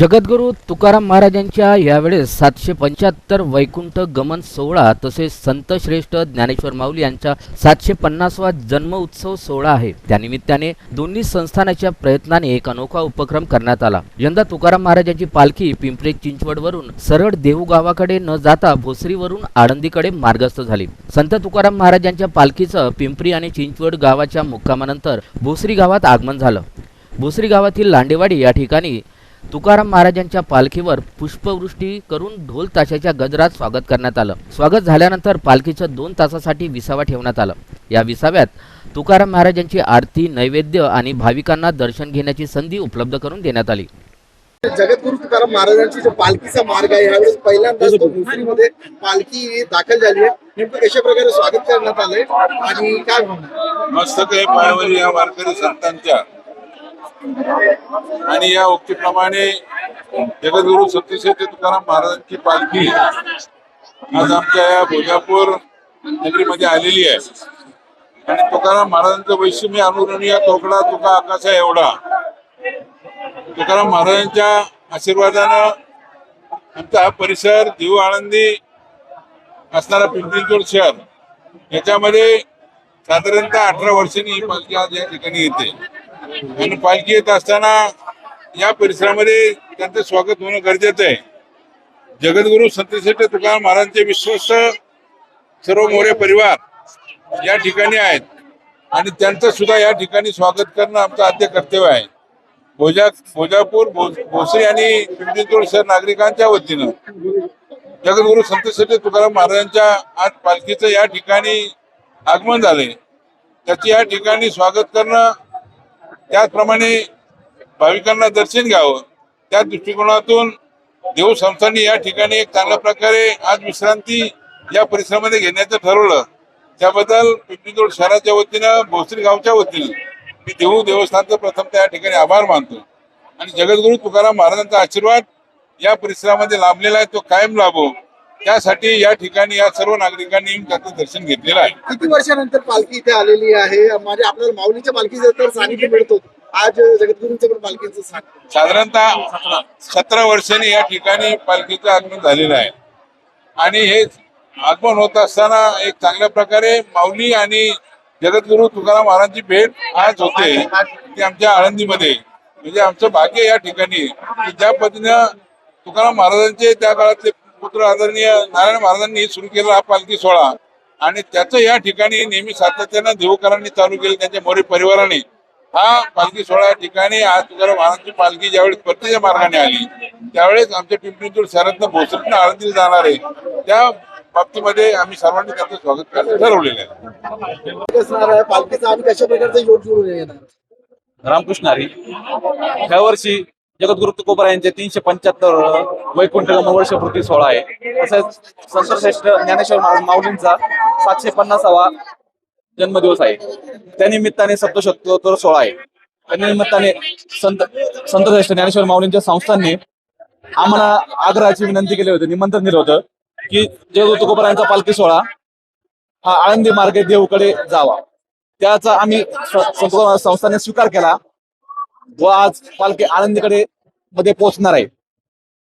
जगद्गुरू तुकाराम महाराजांच्या यावेळेस सातशे पंच्याहत्तर वैकुंठ गमन सोहळा तसेच संत श्रेष्ठ ज्ञानेश्वर माऊली यांचा सातशे पन्नासवा जन्म उत्सव सोहळा आहे. त्यानिमित्ताने दोन्ही संस्थानाच्या प्रयत्नाने एक अनोखा उपक्रम करण्यात आला. यंदा तुकाराम महाराजांची पालखी पिंपरी चिंचवडवरून सरळ देहू गावाकडे न जाता भोसरीवरून आळंदीकडे मार्गस्थ झाली. संत तुकाराम महाराजांच्या पालखीचं पिंपरी आणि चिंचवड गावाच्या मुक्कामानंतर भोसरी गावात आगमन झालं. भोसरी गावातील लांडेवाडी या ठिकाणी तुकाराम महाराजांच्या पालखीवर पुष्पवृष्टी करून ढोल ताशाच्या गजरात स्वागत करण्यात आलं. स्वागत झाल्यानंतर पालखीचं दोन तासासाठी विसावा ठेवण्यात आलं. या विसाव्यात तुकाराम महाराजांची आरती नैवेद्य आणि भाविकांना दर्शन घेण्याची संधी उपलब्ध करून देण्यात आली. जगद्गुरु तुकाराम महाराजांची जो पालखीचा मार्ग आहे यावेळेस पहिल्यांदाच तो भोसरीमध्ये पालखी दाखल झाली आहे. नेमकं कशा प्रकारे स्वागत करण्यात आलंय आणि काय मस्तक आहे पायावरी या वारकरी संतांच्या आणि या उक्तीप्रमाणे जगद्गुरु सत्यश्री तुकाराम महाराजांची पालखी आज आमच्या या भोजापूर नगरीमध्ये आलेली आहे. आणि तुकाराम महाराजांचं वैशिम्य अनुरणीय तोकडा तुका आकाशा एवढा. तुकाराम महाराजांच्या आशीर्वादानं आमचा हा परिसर जीव आळंदी असणारा पिंपरी शहर याच्यामध्ये साधारणतः अठरा वर्षांनी ही पालखी आज या ठिकाणी येते. आणि पालखी येत असताना या परिसरामध्ये त्यांचं स्वागत होणं गरजेचं आहे. जगद्गुरु संतश्रेष्ठ तुकाराम महाराजांचे विश्वस्त सर्व मोरे परिवार या ठिकाणी आहेत. आणि त्यांचं सुद्धा या ठिकाणी स्वागत करणं आमचं आद्य कर्तव्य आहे. भोजा भोजापूर भोसरी आणि पिंपरी सर शहर नागरिकांच्या वतीनं जगद्गुरु संतश्रेष्ठ तुकाराम महाराजांच्या आज पालखीचं या ठिकाणी आगमन झाले त्याचे या ठिकाणी स्वागत करणं त्याचप्रमाणे भाविकांना दर्शन घ्यावं त्या दृष्टिकोनातून देव संस्थांनी या ठिकाणी एक चांगल्या प्रकारे आज विश्रांती या परिसरामध्ये घेण्याचं ठरवलं. त्याबद्दल पिंपरीजोड शहराच्या वतीनं भोसरी गावच्या वतीनं मी देऊ देवस्थानचं प्रथम त्या ठिकाणी आभार मानतो. आणि जगद्गुरु तुकाराम महाराजांचा आशीर्वाद या परिसरामध्ये लाभलेला आहे तो कायम लाभो. त्यासाठी या ठिकाणी या सर्व नागरिकांनी त्याचं दर्शन घेतलेलं आहे. किती वर्षानंतर पालखी इथे आलेली आहे? म्हणजे आपल्याला माऊलीच्या पालखीचं तर सानिध्य मिळतो आज जगद्गुरूंचं पण पालखीचं साधारणतः सतरा वर्षांनी या ठिकाणी पालखीचं आगमन झालेलं आहे. आणि हे आगमन होत असताना एक चांगल्या प्रकारे माऊली आणि जगद्गुरु तुकाराम महाराजांची भेट आज होते. ती आमच्या आळंदीमध्ये. म्हणजे आमचं भाग्य या ठिकाणी ज्या पद्धतीनं तुकाराम महाराजांचे त्या काळातले पुत्र आदरणीय नारायण महाराजांनी सुरू केला हा पालखी सोहळा आणि त्याचं या ठिकाणी नेहमी सातत्यानं देवकरांनी चालू केलं त्यांच्या मोरे परिवाराने. हा पालखी सोहळा ठिकाणी आज तुकाराम महाराजांची पालखी ज्यावेळेस परतीच्या मार्गाने आली त्यावेळेस आमच्या पिंपरी शहरातनं भोसरीतनं आळंदीला जाणार आहे. त्या बाबतीमध्ये आम्ही सर्वांनी त्याचं स्वागत करायचं ठरवलेलं आहे. पालखीचा आम्ही कशा प्रकारचा योग जुळून रामकृष्ण हरी ह्या वर्षी जगद्गुरु तुकोबरा यांचे तीनशे पंच्याहत्तर वैकुंठ वर्षपूर्ती सोहळा आहे. तसेच संतश्रेष्ठ ज्ञानेश्वर माऊलींचा सातशे पन्नासावा जन्मदिवस आहे. त्या निमित्ताने सप्तशतोत्तर सोहळा आहे. त्या निमित्ताने संत संतश्रेष्ठ ज्ञानेश्वर माऊलींच्या संस्थांनी आम्हाला आग्रहाची विनंती केली होती निमंत्रण दिलं होतं की जगद्गुरु तुकोबरायांचा पालखी सोहळा हा आळंदी मार्गे देवकडे जावा. त्याचा आम्ही स- संस्थाने स्वीकार केला. व आज पालखी आळंदीकडे मध्ये पोहोचणार आहे.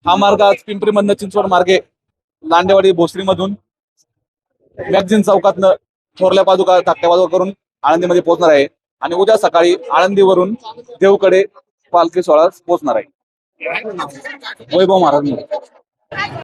हा मार्ग आज पिंपरी मधनं चिंचवड मार्गे लांडेवाडी भोसरीमधून मॅगझिन चौकातनं थोरल्या बाजूका धाकट्या बाजूका करून आळंदीमध्ये पोहोचणार आहे. आणि उद्या सकाळी आळंदीवरून देवकडे पालखी सोहळा पोहोचणार आहे. वैभव महाराज